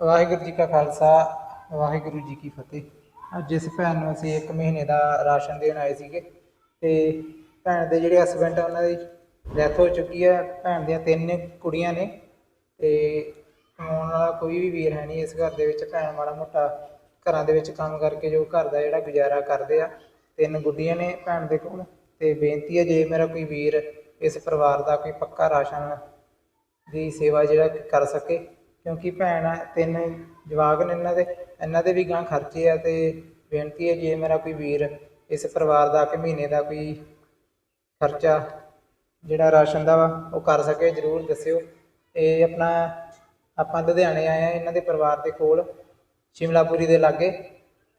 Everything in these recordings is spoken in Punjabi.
ਵਾਹਿਗੁਰੂ ਜੀ ਕਾ ਖਾਲਸਾ, ਵਾਹਿਗੁਰੂ ਜੀ ਕੀ ਫਤਿਹ। ਅੱਜ ਇਸ ਭੈਣ ਨੂੰ ਅਸੀਂ 1 ਮਹੀਨੇ ਦਾ ਰਾਸ਼ਨ ਦੇਣ ਆਏ ਸੀਗੇ ਤੇ ਭੈਣ ਦੇ ਜਿਹੜੇ ਹਸਬੰਡ ਉਹਨਾਂ ਦੀ ਡੈਥ ਹੋ ਚੁੱਕੀ ਹੈ ਭੈਣ ਦੀਆਂ ਤਿੰਨ ਕੁੜੀਆਂ ਨੇ ਤੇ ਕਮਾਉਣ ਵਾਲਾ ਕੋਈ ਵੀ ਵੀਰ ਹੈ ਨਹੀਂ ਇਸ ਘਰ ਦੇ ਵਿੱਚ। ਭੈਣ ਮਾੜਾ ਮੋਟਾ ਘਰਾਂ ਦੇ ਵਿੱਚ ਕੰਮ ਕਰਕੇ ਜੋ ਘਰ ਦਾ ਜਿਹੜਾ ਗੁਜ਼ਾਰਾ ਕਰਦੇ ਆ, ਤਿੰਨ ਗੁੱਡੀਆਂ ਨੇ ਭੈਣ ਦੇ ਕੋਲ। ਤੇ ਬੇਨਤੀ ਹੈ ਜੇ ਮੇਰਾ ਕੋਈ ਵੀਰ ਇਸ ਪਰਿਵਾਰ ਦਾ ਕੋਈ ਪੱਕਾ ਰਾਸ਼ਨ ਦੀ ਸੇਵਾ ਜਿਹੜਾ ਕਰ ਸਕੇ ਕਿਉਂਕਿ ਭੈਣ ਆ, ਤਿੰਨ ਜਵਾਕ ਨੇ ਇਹਨਾਂ ਦੇ ਇਹਨਾਂ ਦੇ ਵੀ ਗਾਂ ਖਰਚੇ ਆ ਤੇ ਬੇਨਤੀ ਹੈ ਜੇ ਮੇਰਾ ਕੋਈ ਵੀਰ ਇਸ ਪਰਿਵਾਰ ਦਾ ਕਿ ਮਹੀਨੇ ਦਾ ਕੋਈ ਖਰਚਾ ਜਿਹੜਾ ਰਾਸ਼ਨ ਦਾ ਵਾ ਉਹ ਕਰ ਸਕੇ ਜਰੂਰ ਦੱਸਿਓ। ਇਹ ਆਪਣਾ ਆਪਾਂ ਲੁਧਿਆਣੇ ਆਏ ਆ ਇਹਨਾਂ ਦੇ ਪਰਿਵਾਰ ਦੇ ਕੋਲ ਸ਼ਿਮਲਾਪੁਰੀ ਦੇ ਲਾਗੇ।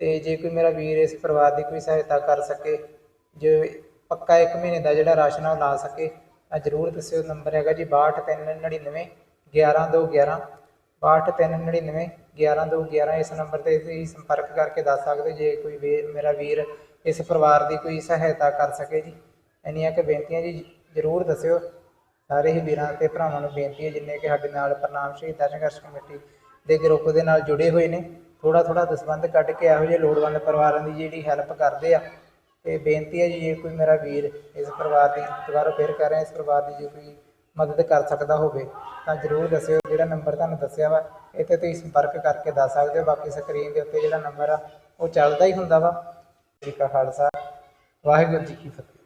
ਤੇ ਜੇ ਕੋਈ ਮੇਰਾ ਵੀਰ ਇਸ ਪਰਿਵਾਰ ਦੀ ਕੋਈ ਸਹਾਇਤਾ ਕਰ ਸਕੇ ਜੇ ਪੱਕਾ 1 ਮਹੀਨੇ ਦਾ ਜਿਹੜਾ ਰਾਸ਼ਨ ਆ ਉਹ ਲਾ ਸਕੇ ਆ ਜਰੂਰ ਦੱਸਿਓ। ਨੰਬਰ ਹੈਗਾ ਜੀ 6299 11211 6299 11211 ਇਸ ਨੰਬਰ ਤੇ ਤੁਸੀਂ ਸੰਪਰਕ ਕਰਕੇ ਦੱਸ ਸਕਦੇ ਜੇ ਕੋਈ ਵੀ ਮੇਰਾ ਵੀਰ ਇਸ ਪਰਿਵਾਰ ਦੀ ਕੋਈ ਸਹਾਇਤਾ ਕਰ ਸਕੇ ਜੀ। ਇੰਨੀਆਂ ਕਿ ਬੇਨਤੀਆਂ ਜੀ, ਜਰੂਰ ਦੱਸਿਓ। ਸਾਰੇ ਹੀ ਵੀਰਾਂ ਤੇ ਭਰਾਵਾਂ ਨੂੰ ਬੇਨਤੀ ਹੈ, ਜਿੰਨੇ ਕਿ ਸਾਡੇ ਨਾਲ ਪ੍ਰਣਾਮ ਸ਼ਹੀਦਾਂ ਸੰਘਰਸ਼ ਕਮੇਟੀ ਦੇ ਗਰੁੱਪ ਦੇ ਨਾਲ ਜੁੜੇ ਹੋਏ ਨੇ ਥੋੜਾ ਥੋੜਾ ਦਸਵੰਧ ਕੱਢ ਕੇ ਇਹੋ ਜਿਹੇ ਲੋੜਵੰਦ ਪਰਿਵਾਰਾਂ ਦੀ ਜਿਹੜੀ ਹੈਲਪ ਕਰਦੇ ਆ। ਤੇ ਬੇਨਤੀ ਹੈ ਜੀ, ਜੇ ਕੋਈ ਮੇਰਾ ਵੀਰ ਇਸ ਪਰਿਵਾਰ ਦੀ ਦੁਬਾਰਾ ਫੇਰ ਕਰ ਰਿਹਾ, ਇਸ ਪਰਿਵਾਰ ਦੀ ਜੇ ਕੋਈ ਮਦਦ ਕਰ ਸਕਦਾ ਹੋਵੇ, ਤਾਂ ਜਰੂਰ ਦੱਸਿਓ ਜਿਹੜਾ ਨੰਬਰ ਤੁਹਾਨੂੰ ਦੱਸਿਆ ਵਾ, ਇੱਥੇ ਤੁਸੀਂ ਸੰਪਰਕ ਕਰਕੇ ਦੱਸ ਸਕਦੇ ਹੋ, ਬਾਕੀ ਸਕਰੀਨ ਦੇ ਉੱਤੇ ਜਿਹੜਾ ਨੰਬਰ ਆ, ਉਹ ਚੱਲਦਾ ਹੀ ਹੁੰਦਾ ਵਾ। ਜੀ ਕਾ ਖਾਲਸਾ। ਵਾਹਿਗੁਰੂ ਜੀ ਕੀ ਫਤਿਹ।